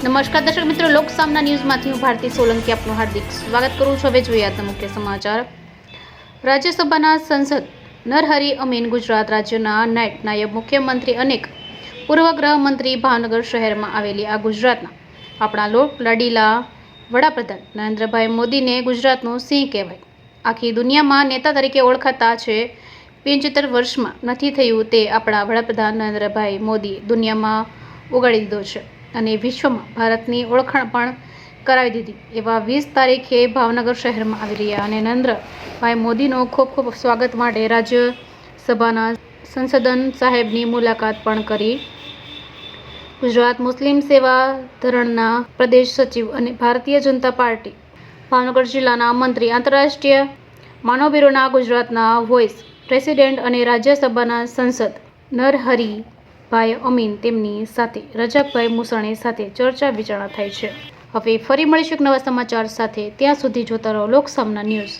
નમસ્કાર દર્શક મિત્રો લોકસામના ન્યૂઝમાંથી હું ભારતી સોલંકી આપનું હાર્દિક સ્વાગત કરું છું. હવે જોઈએ આજના મુખ્ય સમાચાર. રાજ્યસભાના સંસદ નરહરી અમીન ગુજરાત રાજ્યના નાયબ નાયબ મુખ્યમંત્રી અનેક પૂર્વ ગૃહમંત્રી ભાવનગર શહેરમાં આવેલી આ ગુજરાતના આપણા લોક લાડીલા વડાપ્રધાન નરેન્દ્રભાઈ મોદીને ગુજરાતનો સિંહ કહેવાય. આખી દુનિયામાં નેતા તરીકે ઓળખાતા છે. પંચોતેર વર્ષમાં નથી થયું તે આપણા વડાપ્રધાન નરેન્દ્રભાઈ મોદી દુનિયામાં ઉગાડી દીધો છે. અને વિશ્વમાં ભારતની ઓળખાણ પણ કરાવી દીધી. એવા વીસ તારીખે ભાવનગર શહેરમાં આવી રહ્યા અને નરેન્દ્રભાઈ મોદીનો ખૂબ ખૂબ સ્વાગત માટે રાજ્યસભાના સંસદન સાહેબની મુલાકાત પણ કરી. ગુજરાત મુસ્લિમ સેવા ધરણના પ્રદેશ સચિવ અને ભારતીય જનતા પાર્ટી ભાવનગર જિલ્લાના મંત્રી આંતરરાષ્ટ્રીય માનવ બ્યુરોના ગુજરાતના વોઇસ પ્રેસિડેન્ટ અને રાજ્યસભાના સંસદ નરહરીભાઈ અમીન તેમની સાથે, રજાકભાઈ મુસાણી સાથે ચર્ચા વિચારણા થાય છે. હવે ફરી મળીશું એક નવા સમાચાર સાથે. ત્યાં સુધી જોતા રહો લોકસામના ન્યૂઝ.